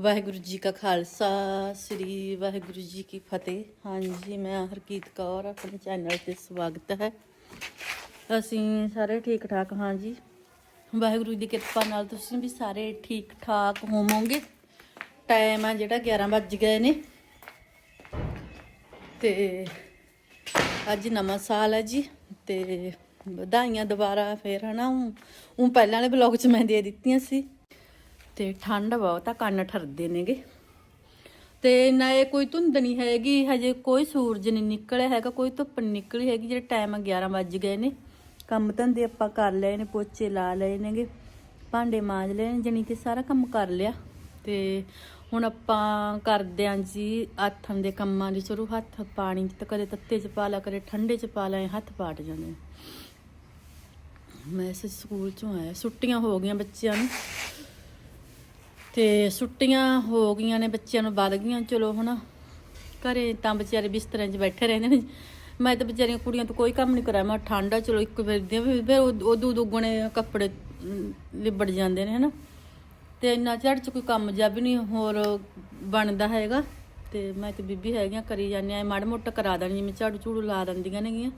ਵਾਹਿਗੁਰੂ ਜੀ ਕਾ ਖਾਲਸਾ, ਸ੍ਰੀ ਵਾਹਿਗੁਰੂ ਜੀ ਕੀ ਫਤਿਹ। ਹਾਂਜੀ, ਮੈਂ ਹਰਕੀਤ ਕੌਰ, ਆਪਣੇ ਚੈਨਲ ਤੇ ਸਵਾਗਤ ਹੈ। ਅਸੀਂ ਸਾਰੇ ਠੀਕ ਠਾਕ ਹਾਂ ਜੀ ਵਾਹਿਗੁਰੂ ਦੀ ਕਿਰਪਾ ਨਾਲ ਤੁਸੀਂ ਵੀ ਸਾਰੇ ਠੀਕ ਠਾਕ ਹੋਵੋਗੇ। ਟਾਈਮ ਆ ਜਿਹੜਾ 11 ਵੱਜ ਗਏ ਨੇ। ਤੇ ਅੱਜ ਨਵਾਂ ਸਾਲ ਹੈ ਜੀ, ਤੇ ਵਧਾਈਆਂ ਦੁਬਾਰਾ ਫੇਰ, ਹਨਾ? ਉਹ ਪਹਿਲਾਂ ਵਾਲੇ ਬਲੌਗ 'ਚ ਮੈਂ ਦੇ ਦਿੱਤੀਆਂ ਸੀ। ਤੇ ਠੰਡ ਬਹੁਤ ਆ, ਕੰਨ ਠਰਦੇ ਨੇਗੇ। ਤੇ ਨਾ ਇਹ ਕੋਈ ਧੁੰਦ ਨਹੀਂ ਹੈਗੀ, ਹਜੇ ਕੋਈ ਸੂਰਜ ਨਹੀਂ ਨਿਕਲਿਆ ਹੈਗਾ, ਕੋਈ ਧੁੱਪ ਨਹੀਂ ਨਿਕਲੀ ਹੈਗੀ, ਜਿਹੜੇ ਟਾਈਮ 11 ਵੱਜ ਗਏ ਨੇ। ਕੰਮ ਧੰਦੇ ਆਪਾਂ ਕਰ ਲਏ ਨੇ, ਪੋਚੇ ਲਾ ਲਏ ਨੇਗੇ, ਭਾਂਡੇ ਮਾਂਜ ਲਏ ਨੇ, ਜਣੀ ਕਿ ਸਾਰਾ ਕੰਮ ਕਰ ਲਿਆ। ਤੇ ਹੁਣ ਆਪਾਂ ਕਰਦੇ ਆਂ ਜੀ ਹੱਥਾਂ ਦੇ ਕੰਮਾਂ ਦੀ ਸ਼ੁਰੂ, ਹੱਥ ਪਾਣੀ 'ਚ ਤਾਂ ਕਦੇ ਤੱਤੇ 'ਚ ਪਾ ਲਾ ਕਦੇ ਠੰਡੇ 'ਚ ਪਾ ਲਾ ਹੱਥ ਪਾਟ ਜਾਂਦੇ ਨੇ। ਮੈਂ ਇਸ ਸਕੂਲ 'ਚੋਂ ਆਇਆ, ਛੁੱਟੀਆਂ ਹੋ ਗਈਆਂ ਬੱਚਿਆਂ ਨੂੰ। ਤੇ ਛੁੱਟੀਆਂ ਹੋ ਗਈਆਂ ਨੇ, ਬੱਚਿਆਂ ਨੂੰ ਵੱਧ ਗਈਆਂ, ਚਲੋ ਹੁਣ ਘਰੇ ਤਾਂ ਵਿਚਾਰੇ ਬਿਸਤਰਿਆਂ 'ਚ ਬੈਠੇ ਰਹਿੰਦੇ ਨੇ। ਮੈਂ ਤਾਂ ਵਿਚਾਰੀਆਂ ਕੁੜੀਆਂ ਤੋਂ ਕੋਈ ਕੰਮ ਨਹੀਂ ਕਰਾਇਆ, ਮੈਂ ਠੰਡਾ ਚਲੋ ਇੱਕ ਵਾਰ ਦੇ ਫਿਰ ਉਦੋਂ ਦੁੱਗਣੇ ਕੱਪੜੇ ਲਿਬੜ ਜਾਂਦੇ ਨੇ, ਹਨਾ। ਤੇ ਇੰਨਾ ਝੜ ਚ ਕੋਈ ਕੰਮ ਜਾਂ ਵੀ ਨਹੀਂ ਹੋਰ ਬਣਦਾ ਹੈਗਾ। ਤੇ ਮੈਂ ਤੇ ਬੀਬੀ ਹੈਗੀਆਂ, ਕਰੀ ਜਾਂਦੇ ਆ ਮਾੜਾ ਮੋਟਾ ਕਰਾ ਦੇਣੀ ਜਿਵੇਂ ਝਾੜੂ ਝੂੜੂ ਲਾ ਦਿੰਦੀਆਂ ਨੇਗੀਆਂ।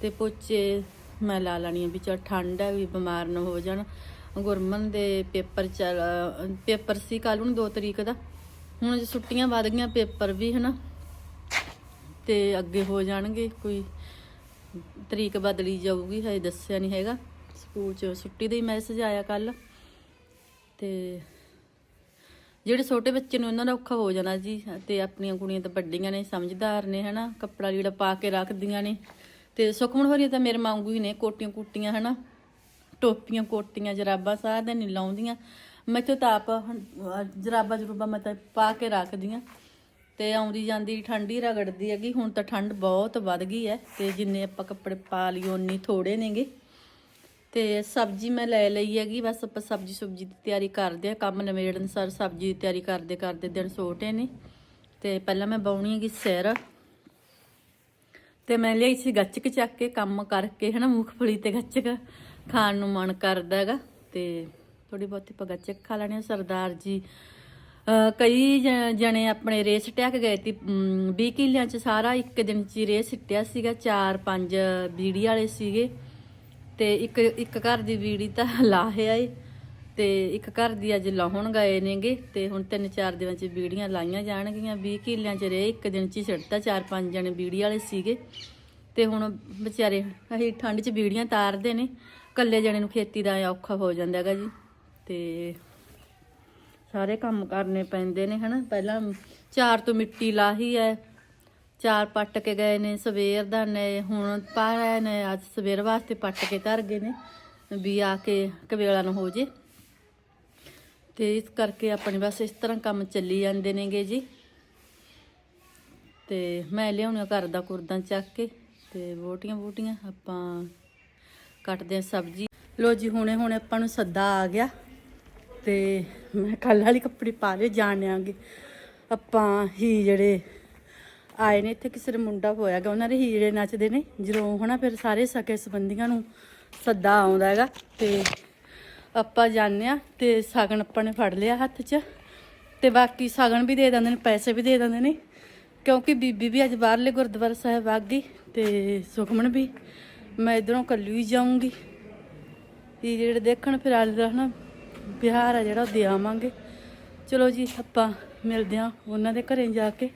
ਤੇ ਪੋਚੇ ਮੈਂ ਲਾ ਲੈਣੀ ਆ ਵੀ ਚਲ ਠੰਡ ਹੈ ਵੀ ਬਿਮਾਰ ਨਾ ਹੋ ਜਾਣ। ਗੁਰਮਨ ਦੇ ਪੇਪਰ ਚੱਲ, ਪੇਪਰ ਸੀ ਕੱਲ ਨੂੰ 2 ਤਰੀਕ ਦਾ। ਹੁਣ ਜੇ ਛੁੱਟੀਆਂ ਵੱਧ ਗਈਆਂ, ਪੇਪਰ ਵੀ ਹਨਾ। ਤੇ ਅੱਗੇ ਹੋ ਜਾਣਗੇ, ਕੋਈ ਤਰੀਕ ਬਦਲੀ ਜਾਊਗੀ, ਹਜੇ ਦੱਸਿਆ ਨਹੀਂ ਹੈਗਾ। ਸਕੂਲ 'ਚ ਛੁੱਟੀ ਦਾ ਹੀ ਮੈਸੇਜ ਆਇਆ ਕੱਲ ਤੇ ਜਿਹੜੇ ਛੋਟੇ ਬੱਚੇ ਨੇ ਉਹਨਾਂ ਦਾ ਔਖਾ ਹੋ ਜਾਣਾ ਜੀ, ਤੇ ਆਪਣੀਆਂ ਕੁੜੀਆਂ ਤਾਂ ਵੱਡੀਆਂ ਨੇ, ਸਮਝਦਾਰ ਨੇ ਹਨਾ, ਕੱਪੜਾ ਲੀੜਾ ਪਾ ਕੇ ਰੱਖਦੀਆਂ ਨੇ। ਤੇ ਸੁਖਮਨ ਹੋਰੀ ਤਾਂ ਮੇਰੇ ਵਾਂਗੂ ਹੀ ਨੇ ਕੋਟੀਆਂ ਕੁੱਟੀਆਂ ਹਨਾ। ਟੋਪੀਆਂ, ਕੋਟੀਆਂ, ਜਰਾਬਾਂ ਸਾਰਾ ਦਿਨ ਨਹੀਂ ਲਾਉਂਦੀਆਂ। ਮੈਂ ਤਾਂ ਆਪ ਜਰਾਬਾਂ, ਜਰੂਬਾਂ ਮੈਂ ਤਾਂ ਪਾ ਕੇ ਰੱਖਦੀਆਂ। ਤੇ ਆਉਂਦੀ ਜਾਂਦੀ, ਠੰਡੀ ਰਗੜਦੀ ਹੈਗੀ। ਹੁਣ ਤਾਂ ਠੰਡ ਬਹੁਤ ਵੱਧ ਗਈ ਹੈ ਤੇ ਜਿੰਨੇ ਆਪਾਂ ਕੱਪੜੇ ਪਾ ਲਈ ਉਨੀ ਥੋੜੇ ਨੇਗੇ। ਤੇ ਸਬਜ਼ੀ ਮੈਂ ਲੈ ਲਈ ਹੈਗੀ। ਬਸ ਆਪਾਂ ਸਬਜ਼ੀ ਸੁਬਜੀ ਦੀ ਤਿਆਰੀ ਕਰਦੇ ਆ। ਕੰਮ ਨਵੇੜਨ ਸਰ ਸਬਜ਼ੀ ਦੀ ਤਿਆਰੀ ਕਰਦੇ ਕਰਦੇ ਦਿਨ ਛੋਟੇ ਨੇ। ਤੇ ਪਹਿਲਾਂ ਮੈਂ ਬਾਉਣੀ ਹੈਗੀ ਸਿਰ। ਤੇ ਮੈਂ ਲਈ ਸੀ ਗੱਚਕ ਚੱਕ ਕੇ ਕੰਮ ਕਰਕੇ, ਹਨਾ, ਮੂੰਗਫਲੀ ਤੇ ਗੱਚਕ। ਖਾਣ ਨੂੰ ਮਨ ਕਰਦਾ ਹੈਗਾ ਤੇ ਥੋੜੀ ਬਹੁਤੀ ਆਪਾਂ ਗੱਚਕ ਖਾ ਲੈਣੇ ਸਰਦਾਰ ਜੀ ਕਈ ਜ- ਜਣੇ ਆਪਣੇ ਰੇਸ ਸਟਿਆ ਗਏ ਤੀ 20 ਕਿੱਲਿਆਂ ਚ ਸਾਰਾ ਇੱਕ ਦਿਨ ਚ ਹੀ ਰੇਸ ਸਿੱਟਿਆ ਸੀਗਾ। ਚਾਰ ਪੰਜ ਬੀੜੀ ਵਾਲੇ ਸੀਗੇ ਤੇ ਇੱਕ ਇੱਕ ਘਰ ਦੀ ਬੀੜੀ ਤਾਂ ਲਾਹਿਆ ਏ ਤੇ ਇੱਕ ਘਰ ਦੀ ਅੱਜ ਲਾਹੁਣ ਗਏ ਨੇਗੇ ਤੇ ਹੁਣ ਤਿੰਨ ਚਾਰ ਦਿਨਾਂ ਚ ਬੀੜੀਆਂ ਲਾਈਆਂ ਜਾਣਗੀਆਂ। 20 ਕਿੱਲਿਆਂ ਚ ਰੇ ਇੱਕ ਦਿਨ ਚ ਹੀ ਛੱਡਤਾ ਚਾਰ ਪੰਜ ਜਣੇ ਬੀੜੀ ਵਾਲੇ ਸੀਗੇ ਤੇ ਹੁਣ ਵਿਚਾਰੇ ਅਸੀਂ ਠੰਡ ਚ ਬੀੜੀਆਂ ਤਾਰਦੇ ਨੇ। ਇਕੱਲੇ ਜਣੇ ਨੂੰ ਖੇਤੀ ਦਾ ਔਖਾ ਹੋ ਜਾਂਦਾ ਹੈਗਾ ਜੀ। ਤੇ ਸਾਰੇ ਕੰਮ ਕਰਨੇ ਪੈਂਦੇ ਨੇ ਹਨਾ। ਪਹਿਲਾਂ ਚਾਰ ਤੋਂ ਮਿੱਟੀ ਲਾਹੀ ਐ, ਚਾਰ ਪੱਟ ਕੇ ਗਏ ਨੇ, ਸਵੇਰ ਦਾ ਨੇ, ਹੁਣ ਪਾਇਆ ਨੇ, ਅੱਜ ਸਵੇਰ ਵਾਸਤੇ ਪੱਟ ਕੇ ਧਰ ਗਏ ਨੇ, ਵੀ ਆ ਕੇ ਕਵੇਲਾ ਨਾ ਹੋ ਜੇ। ਤੇ ਇਸ ਕਰਕੇ ਆਪਣੇ ਬਸ ਇਸ ਤਰ੍ਹਾਂ ਕੰਮ ਚੱਲੀ ਜਾਂਦੇ ਨੇਗੇ ਜੀ। ਤੇ ਮੈਂ ਲਿਆਉਣਾ ਘਰ ਦਾ ਕੁਰਦਾਂ ਚੱਕ ਕੇ, ਤੇ ਬੋਟੀਆਂ ਬੋਟੀਆਂ ਆਪਾਂ ਕੱਟਦੇ ਆ ਸਬਜ਼ੀ। ਲੋ ਜੀ, ਹੁਣੇ ਹੁਣੇ ਆਪਾਂ ਨੂੰ ਸੱਦਾ ਆ ਗਿਆ ਤੇ ਮੈਂ ਕੱਲ ਵਾਲੀ ਕੱਪੜੇ ਪਾ ਲਏ, ਜਾਣ ਆਂਗੇ ਆਪਾਂ ਹੀ ਜਿਹੜੇ ਆਏ ਨੇ, ਇੱਥੇ ਕਿਸੇ ਦਾ ਮੁੰਡਾ ਹੋਇਆਗਾ ਉਹਨਾਂ ਦੇ ਹੀ ਜਿਹੜੇ ਨੱਚਦੇ ਨੇ। ਜਦੋਂ ਹਨਾ, ਫਿਰ ਸਾਰੇ ਸਕੇ ਸੰਬੰਧੀਆਂ ਨੂੰ ਸੱਦਾ ਆਉਂਦਾ ਹੈਗਾ ਤੇ ਆਪਾਂ ਜਾਂਦੇ ਆ ਤੇ ਸਾਗਣ ਆਪਾਂ ਨੇ ਫੜ ਲਿਆ ਹੱਥ 'ਚ ਤੇ ਬਾਕੀ ਸਾਗਣ ਵੀ ਦੇ ਦਿੰਦੇ ਨੇ, ਪੈਸੇ ਵੀ ਦੇ ਦਿੰਦੇ ਨੇ। ਕਿਉਂਕਿ ਬੀਬੀ ਵੀ ਅੱਜ ਬਾਹਰਲੇ ਗੁਰਦੁਆਰਾ ਸਾਹਿਬ ਆ ਗਈ ਤੇ ਸੁਖਮਨ ਵੀ ਮੈਂ ਇਧਰੋਂ ਕੱਲੀ ਹੀ ਜਾਊਂਗੀ। ਇਹ ਜਿਹੜੇ ਦੇਖਣ ਫਿਰ ਆਲੇ ਦਾ ਹਨਾ ਬਿਹਾਰ ਆ ਜਿਹੜਾ, ਉਹ ਦੇ ਆਵਾਂਗੇ। ਚਲੋ ਜੀ, ਆਪਾਂ ਮਿਲਦੇ ਆ ਉਹਨਾਂ ਦੇ ਘਰੇ ਜਾ ਕੇ।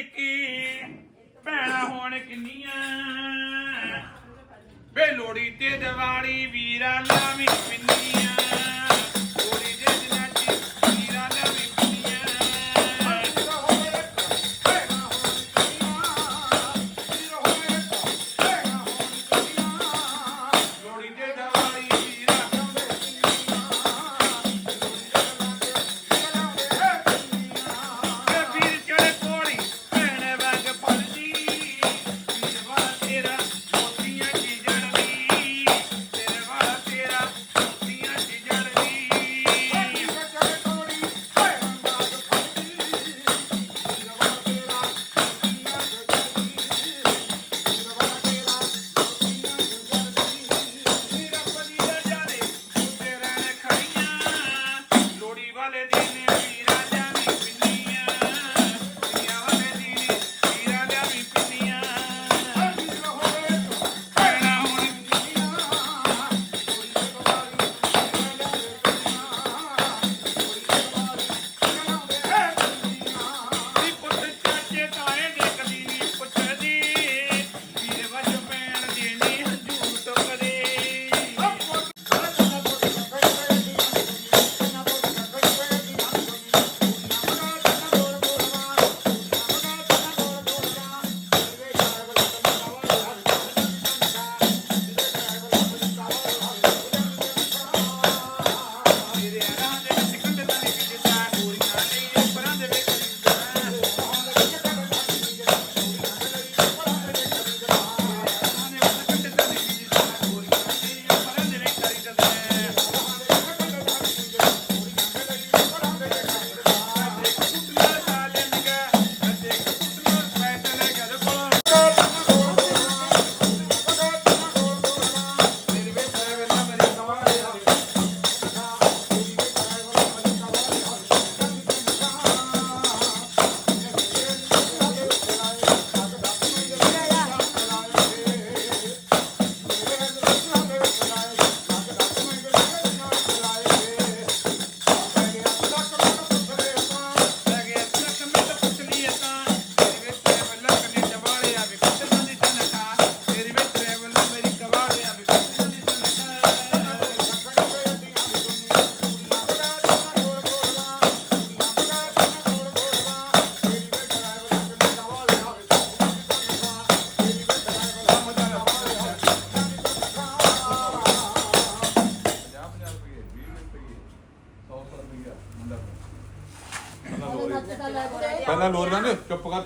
ਇੱਕੀ ਭੈਣਾ ਹੋਣ ਕਿੰਨੀਆਂ? ਬੇ ਲੋੜੀ ਤੇ ਦੀਵਾਲੀ ਵੀਰਾਂ ਲਾਵੀ ਪਿੰਨੀ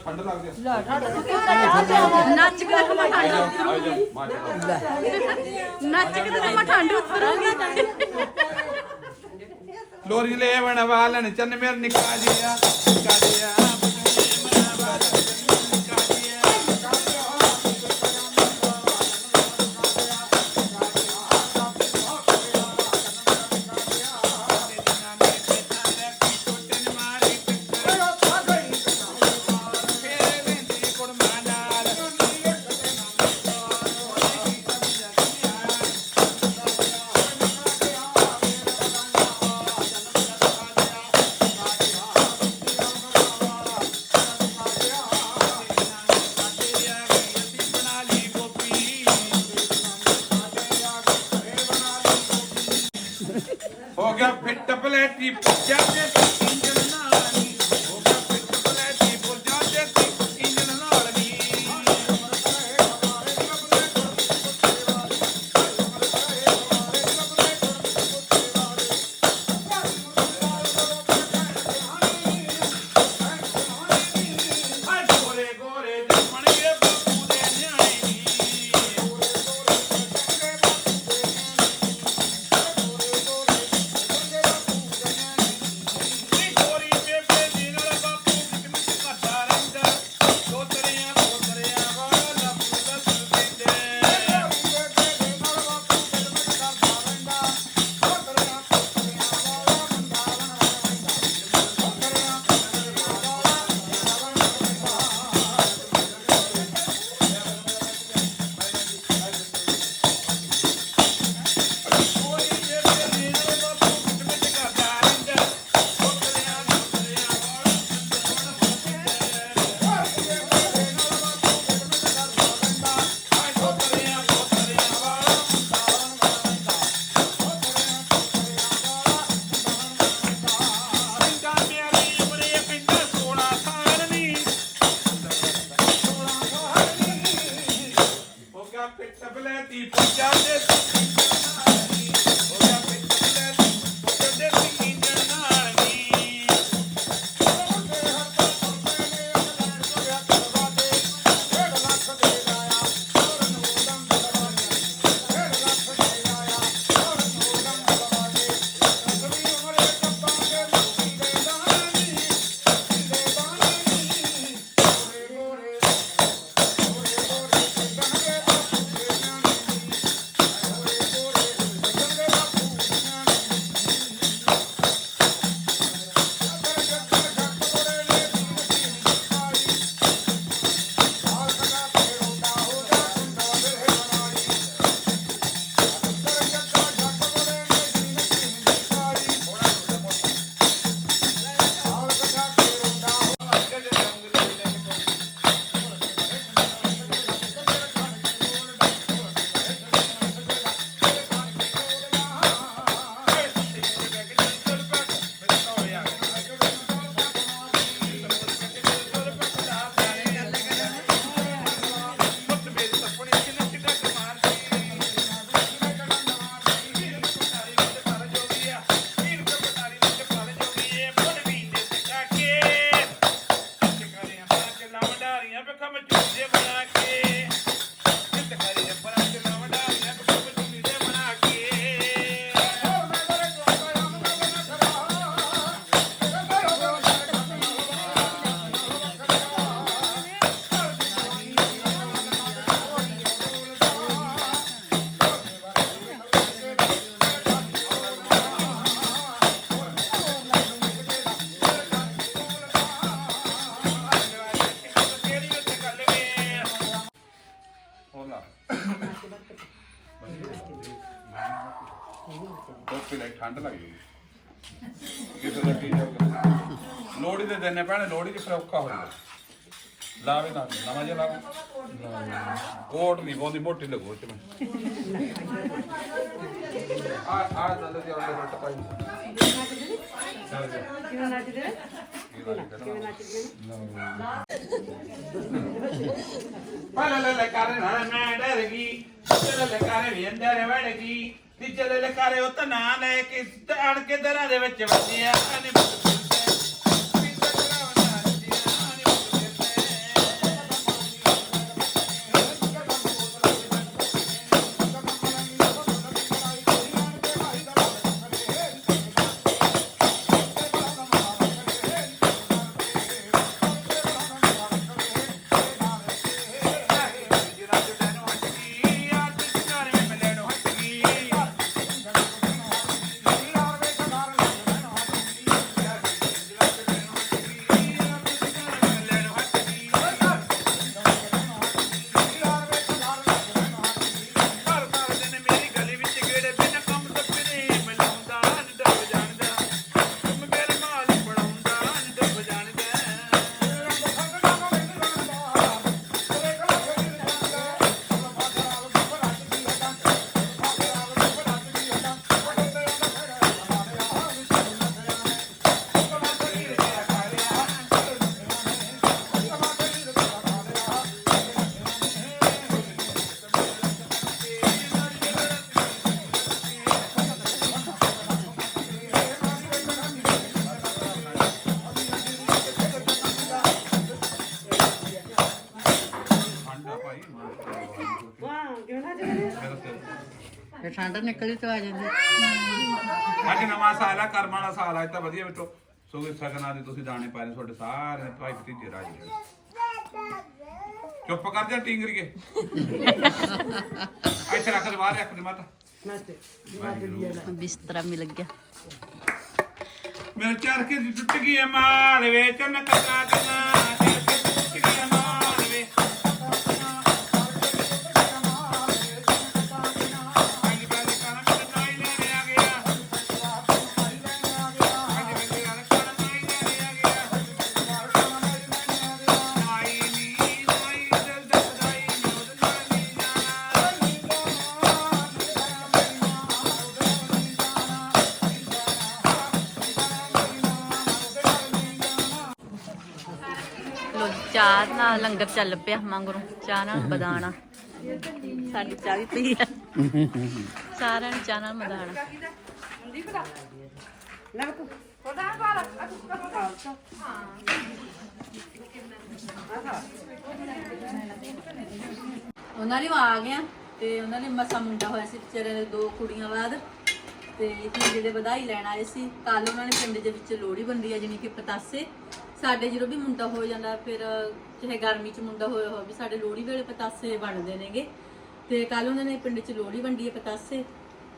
ਠੰਡ ਲੱਗ ਗਿਆ ਨੱਚ ਕੇ ਦੇਖੋ ਮੈਂ ਠੰਡ ਆ ਜਾ ਮਾਰ ਨੱਚ ਕੇ ਦੇਖੋ ਮੈਂ ਠੰਡ ਉਤਰੂੰਗੀ। ਲੋਰੀ ਲੈ ਵਣਾ ਵਾਲਣ ਚੰਨ ਮੇਰ ਨਿਕਾ ਜਿਆ ਨਿਕਾ ਜਿਆ ਠੰਡ ਲੱਗ ਗਈ ਕਿਸੇ ਦਾ ਕੀ ਜਾਊਗਾ ਲੋੜੀ ਦੇ ਦਿਨੇ ਭੈਣੇ, ਲੋਹੜੀ ਚ ਫਿਰ ਔਖਾ ਹੋ ਜਾਂਦਾ। ਲਾਵੇ ਨਾ, ਨਵਾਂ ਜਿਹਾ ਲਾਵੇ। ਕੋਟ ਨਹੀਂ, ਬਹੁਤੀ ਮੋਟੀ ਲੱਗੋ ਚ ਮੈਂ। ਆ ਆ ਜਲਦੀ ਦੀ ਆਉਂਦੇ ਰਟ ਪਾਈ ਚੱਲ ਜਾ ਕਿਵੇਂ ਨੱਚਦੇ ਕਿਵੇਂ ਨੱਚਦੇ ਕਾਰੇ ਨਾ, ਮੈਂ ਡਰ ਗਈ। ਚੱਲ ਕਾਰੇ ਵੀ ਅੰਦਰ ਵੜ ਗਈ। ਤੀ ਚੱਲ ਕਾਰੇ, ਉਹ ਤਾਂ ਨਾਂ ਲੈ ਕੇ ਅੜ ਕੇ ਦਰਾਂ ਦੇ ਵਿੱਚ ਵੱਜਿਆ। ਅਨੇ ਠੰਡ ਨਿਕਲੀ ਤਾਂ ਆ ਜਾਂਦੀ। ਅੱਜ ਨਵਾਂ ਸਾਲ ਆ ਕਰਮਾਂ ਵਾਲਾ ਸਾਲ ਆ ਅੱਜ ਤਾਂ ਵਧੀਆ ਬਿੱਟੋ ਸੋ ਇਸ ਸਗਨਾਂ ਦੇ ਤੁਸੀਂ ਦਾਣੇ ਪਾਏ ਨੇ ਤੁਹਾਡੇ ਸਾਰੇ ਭਾਈ ਭਤੀਜੇ ਰਾਜ ਗਏ ਚੁੱਪ ਕਰ ਜਾ ਟਿੰਗਰੀਏ। ਇੱਥੇ ਰੱਖ ਦੇ ਬਾਹਰ ਰੱਖ ਦੇ ਮਾਤਾ। ਬਿਸਤਰਾ ਮਿਲ ਗਿਆ। ਮੇਰੇ ਚਰਖੇ ਦੀ ਟੁੱਟ ਗਈ ਹੈ ਮਾਲ ਵੇ ਚੰਨ ਕੱਲਾ ਕੱਲਾ। ਚਾਹ ਲੰਗਰ ਚੱਲ ਪਿਆ ਮੰਗਰੋਂ, ਚਾਹ ਨਾਲ ਬਦਾਣਾ। ਸਾਡੀ ਚਾਹ ਵੀ ਪਈ ਆ। ਸਾਰਿਆਂ ਨੇ ਚਾਹ ਨਾਲ ਬਦਾਣਾ। ਉਹਨਾਂ ਨੇ ਆ ਗਿਆ ਤੇ ਉਹਨਾਂ ਨੇ ਮਸਾ ਮੁੰਡਾ ਹੋਇਆ ਸੀ ਵਿਚਾਰੇ ਦੇ ਦੋ ਕੁੜੀਆਂ ਬਾਅਦ। ਤੇ ਇਹ ਜਿਹੜੇ ਵਧਾਈ ਲੈਣ ਆਏ ਸੀ ਕੱਲ ਉਹਨਾਂ ਨੇ ਪਿੰਡ ਦੇ ਵਿੱਚ ਲੋਹੜੀ ਵੰਡੀ ਆ ਜਿਵੇਂ ਕਿ ਪਤਾਸੇ। ਸਾਡੇ ਜਦੋਂ ਵੀ ਮੁੰਡਾ ਹੋ ਜਾਂਦਾ, ਫਿਰ ਚਾਹੇ ਗਰਮੀ 'ਚ ਮੁੰਡਾ ਹੋਇਆ ਹੋਵੇ ਸਾਡੇ ਲੋਹੜੀ ਵੇਲੇ ਪਤਾਸੇ ਵੰਡਦੇ ਨੇਗੇ। ਤੇ ਕੱਲ ਉਹਨਾਂ ਨੇ ਪਿੰਡ 'ਚ ਲੋਹੜੀ ਵੰਡੀ ਹੈ ਪਤਾਸੇ।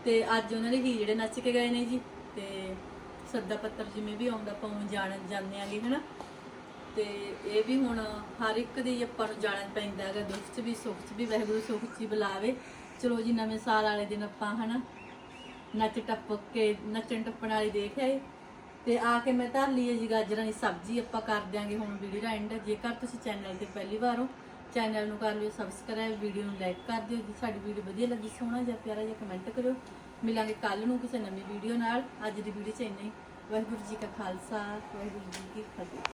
ਤੇ ਅੱਜ ਉਹਨਾਂ ਦੇ ਹੀ ਜਿਹੜੇ ਨੱਚ ਕੇ ਗਏ ਨੇ ਜੀ। ਤੇ ਸੱਦਾ ਪੱਤਰ ਜਿਵੇਂ ਵੀ ਆਉਂਦਾ ਪਾਉਣ ਜਾਣ ਜਾਂਦੇ ਆਗੇ, ਹਨਾ। ਤੇ ਇਹ ਵੀ ਹੁਣ ਹਰ ਇੱਕ ਦੀ ਆਪਾਂ ਨੂੰ ਜਾਣਾ ਪੈਂਦਾ ਹੈਗਾ, ਦੁੱਖ 'ਚ ਵੀ, ਸੁੱਖ 'ਚ ਵੀ, ਵਾਹਿਗੁਰੂ ਸੁੱਖ 'ਚ ਹੀ ਬੁਲਾਵੇ। ਚਲੋ ਜੀ, ਨਵੇਂ ਸਾਲ ਵਾਲੇ ਦਿਨ ਆਪਾਂ, ਹਨਾ, ਨੱਚ ਟੱਪ ਕੇ, ਨੱਚਣ ਟੱਪਣ ਵਾਲੀ ਦੇਖ ਆਏ। ਤੇ ਆ ਕੇ ਮੈਂ ਧਰ ਲਈ ਹੈ ਜੀ ਗਾਜਰਾਂ ਦੀ ਸਬਜ਼ੀ, ਆਪਾਂ ਕਰ ਦਿਆਂਗੇ ਹੁਣ ਵੀਡੀਓ ਦਾ ਐਂਡ ਜੇਕਰ ਤੁਸੀਂ ਚੈਨਲ ਤੇ ਪਹਿਲੀ ਵਾਰ ਹੋ ਚੈਨਲ ਨੂੰ ਕਰ ਲਿਓ ਸਬਸਕ੍ਰਾਈਬ ਵੀਡੀਓ ਨੂੰ ਲਾਈਕ ਕਰ ਦਿਓ ਜੇ। ਸਾਡੀ ਵੀਡੀਓ ਵਧੀਆ ਲੱਗੀ, ਸੋਹਣਾ ਜਿਹਾ ਪਿਆਰਾ ਜਿਹਾ ਕਮੈਂਟ ਕਰਿਓ। ਮਿਲਾਂਗੇ ਕੱਲ ਨੂੰ ਕਿਸੇ ਨਵੀਂ ਵੀਡੀਓ ਨਾਲ। ਅੱਜ ਦੀ ਵੀਡੀਓ ਚ ਇੰਨਾ ਹੀ। ਵਾਹਿਗੁਰੂ ਜੀ ਕਾ ਖਾਲਸਾ, ਵਾਹਿਗੁਰੂ ਜੀ ਕੀ ਫਤਿਹ।